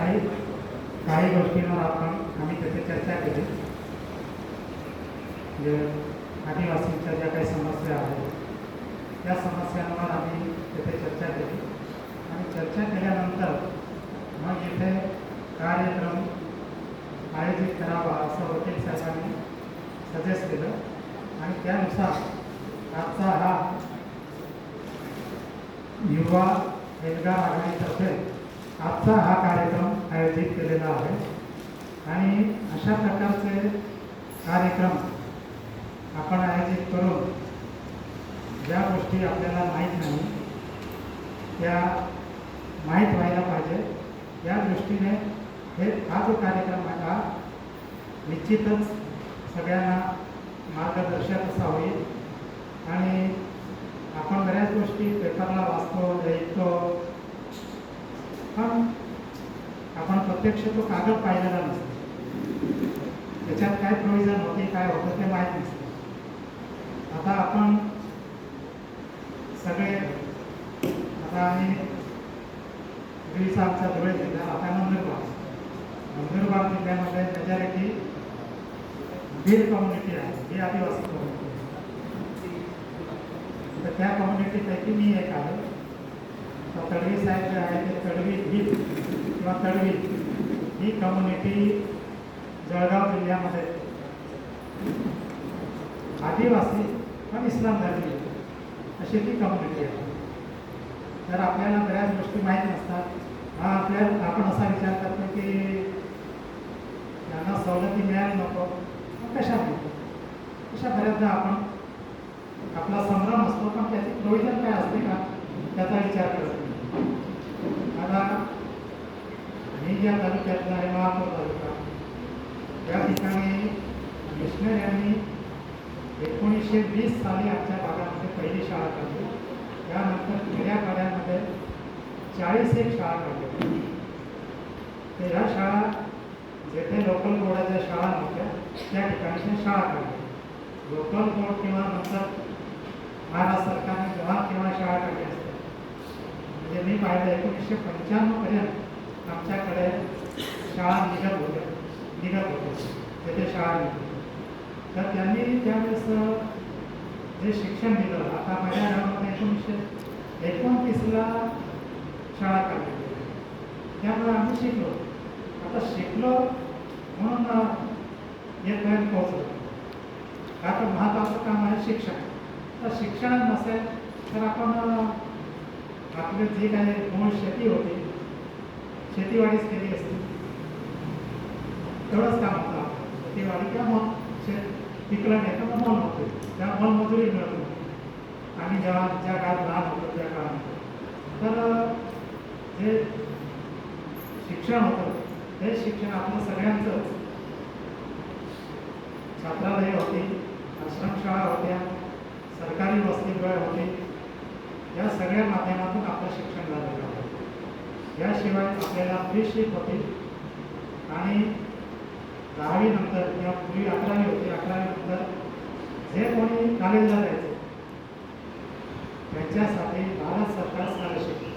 काही काही गोष्टींवर आपण आम्ही त्याची चर्चा केली. जे आदिवासींच्या ज्या काही समस्या आहेत त्या समस्यांवर आम्ही तिथे चर्चा केली. आणि चर्चा केल्यानंतर मग इथे कार्यक्रम आयोजित करावा असं वकील साहेबांनी सजेस्ट केलं. आणि त्यानुसार आजचा हा युवा एल्गार आघाडीतर्फे आजचा हा कार्यक्रम आयोजित केलेला आहे. आणि अशा प्रकारचे कार्यक्रम आपण आयोजित करून ज्या गोष्टी आपल्याला माहीत नाही त्या माहीत व्हायला पाहिजे. या दृष्टीने हे हा जो कार्यक्रम आहे हा निश्चितच सगळ्यांना मार्गदर्शक असा होईल. आणि आपण बऱ्याच गोष्टी पेपरला वाचतो ऐकतो पण आपण प्रत्यक्ष तो कागद पाहिलेला नसतो. त्याच्यात काय प्रोव्हिजन होते काय होतं ते माहीत नसतं. आता आपण सगळे आता आम्ही वीस आमचा धुळे जिल्हा आता नंदुरबार. नंदुरबार जिल्ह्यामध्ये मेजॉरिटी बीड कम्युनिटी आहे ही आदिवासी कम्युनिटी तर त्या कम्युनिटीपैकी मी एक आहे. तडवी साहेब जे आहे ते तडवी हिप किंवा तडवी ही कम्युनिटी जळगाव जिल्ह्यामध्ये आदिवासी पण इस्लाम धर्मी अशी ती कम्युनिटी आहे. तर आपल्याला बऱ्याच गोष्टी माहीत नसतात. हा आपल्या आपण असा विचार करतो की त्यांना सवलती मिळायला नको कशा मिळतो अशा बऱ्याचदा आपण आपला संभ्रम असतो पण त्याचे प्रयोजन काय असते का? त्याचा विचार करतो. आता मी ज्या तालुक्यातला आहे महापौर तालुका त्या ठिकाणी मिशनऱ्यांनी एकोणीसशे वीस साली आमच्या भागामध्ये पहिली शाळा काढली. त्यानंतर खेड्या खेड्यापाड्यामध्ये चाळीस एक शाळा काढल्या तर ह्या शाळा जेथे लोकल बोर्डाच्या शाळा नव्हत्या त्या ठिकाणी शाळा काढल्या लोकल बोर्ड किंवा नंतर महाराष्ट्र सरकारने जेव्हा केव्हा शाळा काढल्या म्हणजे मी पाहिलं एकोणीसशे पंच्याण्णवपर्यंत आमच्याकडे शाळा निघत होत्या. निघत होत्या. तेथे शाळा निघत तर त्यांनी त्यावेळेस जे शिक्षण दिलं आता माझ्या गावामध्ये एकोणीसशे एकोणतीसला शाळा काढली त्यामुळे आम्ही शिकलो. आता शिकलो म्हणून येथपर्यंत पोहोचलो. आता महत्त्वाचं काम आहे शिक्षण. तर शिक्षण नसेल तर आपण आपलं जे काही मूळ शेती होती शेतीवाडीच केली असते. तेवढंच काम होतं आपलं. शेतीवाडी किंवा मग शेत पिकला नाही तर मग मोल होते त्या मोलमजुरी मिळत. होती आणि जेव्हा ज्या काळात लहान होतं त्या काळामध्ये. तर जे शिक्षण होतं ते शिक्षण आपलं सगळ्यांचंच छात्रालय होते आश्रमशाळा होत्या सरकारी वसतिगृह होते. या सगळ्या माध्यमातून आपलं शिक्षण झालेलं होतं याशिवाय आपल्याला फ्री शिप होती. आणि दहावी नंतर किंवा पूर्वी अकरावी होती अकरावी नंतर जे कोणी कॉलेजला जायचे त्यांच्यासाठी भारत सरकार स्कॉलरशिप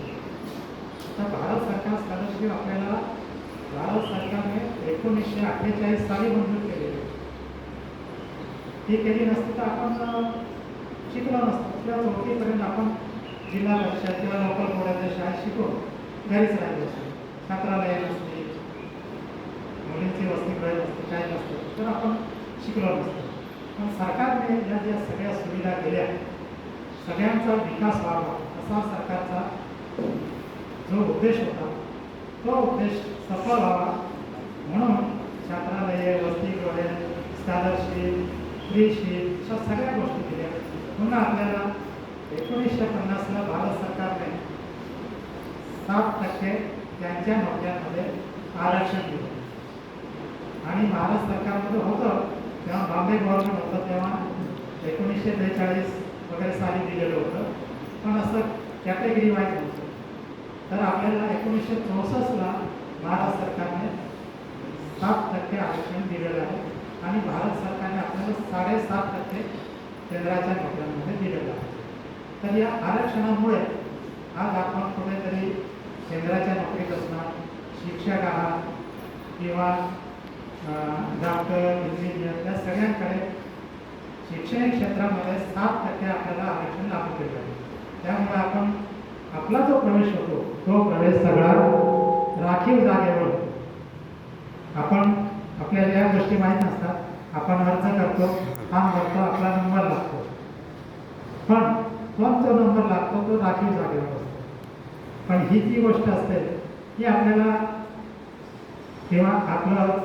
तर भारत सरकार स्कॉलरशिप आपल्याला भारत सरकारने एकोणीसशे अठ्ठेचाळीस साली मंजूर केलेली ती केली नसती तर आपण शिकलो नसतो. आपल्या चौथीपर्यंत आपण जिल्हा परिषद किंवा लोकल बोर्डाच्या शाळेत शिकून घरीच राहिलो असते छात्रालय नसते मुलींची वसतिगृह नसते काय नसतं तर आपण शिकलो नसतो. पण सरकारने या ज्या सगळ्या सुविधा केल्या सगळ्यांचा विकास व्हावा असा सरकारचा जो उद्देश होता तो उद्देश सफल व्हावा म्हणून छात्रालये वसतिगृहे स्कॉलरशिप फ्रीशिप अशा सगळ्या गोष्टी केल्या पुन्हा आपल्याला एकोणीसशे पन्नासला भारत सरकारने सात टक्के त्यांच्या नोकऱ्यांमध्ये आरक्षण दिलं. आणि भारत सरकारमध्ये होतं तेव्हा बॉम्बे गव्हर्नमेंट होतं तेव्हा एकोणीसशे त्रेचाळीस वगैरे साली दिलेलं होतं. पण असं कॅटेगरी वाईज नव्हतं तर आपल्याला एकोणीसशे चौसष्टला भारत सरकारने सात टक्के आरक्षण दिलेलं आहे. आणि भारत सरकारने आपल्याला साडेसात टक्के केंद्राच्या नोकऱ्यांमध्ये दिलेलं आहे. तर या आरक्षणामुळे आज आपण कुठेतरी केंद्राच्या नोकरीत असणार शिक्षक आहात किंवा डॉक्टर इंजिनियर या सगळ्यांकडे शैक्षणिक क्षेत्रामध्ये सात टक्के आपल्याला आरक्षण लागू केलं आहे त्यामुळे आपण आपला जो प्रवेश होतो तो प्रवेश सगळा राखीव जागेवर होतो. आपण आपल्याला या गोष्टी माहीत नसतात आपण अर्ज करतो काम करतो आपला नंबर लागतो पण पण जो नंबर लागतो तो राखीव जागेवर असतो पण ही जी गोष्ट असते ती आपल्याला किंवा आपलं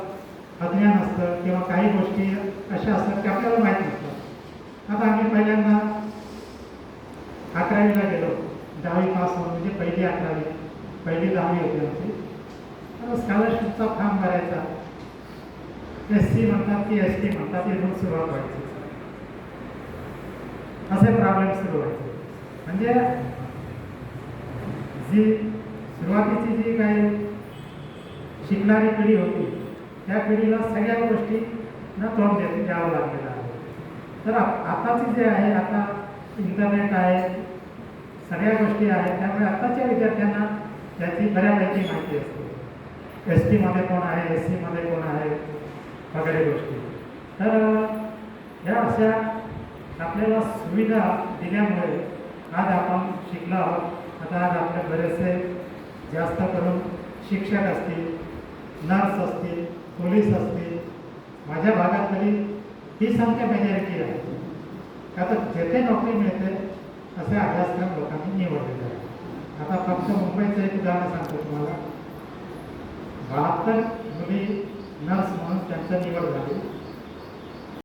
अज्ञान असतं किंवा काही गोष्टी अशा असतात की आपल्याला माहीत नसतात. आता आम्ही पहिल्यांदा अकरावीला गेलो. दहावी पास होऊन म्हणजे पहिली अकरावी पहिली दहावी होती आमची. तर स्कॉलरशिपचा फॉर्म भरायचा. एस सी म्हणतात की एस टी म्हणतात इथून सुरुवात व्हायची. असे प्रॉब्लेम सुरू व्हायचे. म्हणजे जी सुरुवातीची जी काही शिकणारी पिढी होती त्या पिढीला सगळ्या गोष्टी न तोंड देत द्यावं लागलेलं आहे. तर आताची जे आहे आता इंटरनेट आहे सगळ्या गोष्टी आहेत त्यामुळे आत्ताच्या विद्यार्थ्यांना त्याची बऱ्यापैकी माहिती असते. एस टीमध्ये कोण आहे एस सीमध्ये कोण आहे वगैरे गोष्टी. तर ह्या अशा आपल्याला सुविधा दिल्यामुळे आज आपण शिकलो आहोत. आता आज आपले बरेचसे जास्त करून शिक्षक असतील नर्स असतील पोलीस असतील माझ्या भागात तरी ही संख्या मेजॉरिटी आहे. का तर जेथे नोकरी मिळते असे अभ्यासक्रम लोकांनी निवडलेले आहे आता फक्त मुंबईचं एक उदाहरण सांगतो तुम्हाला. बहात्तर मुली नर्स म्हणून त्यांचं निवड झाली.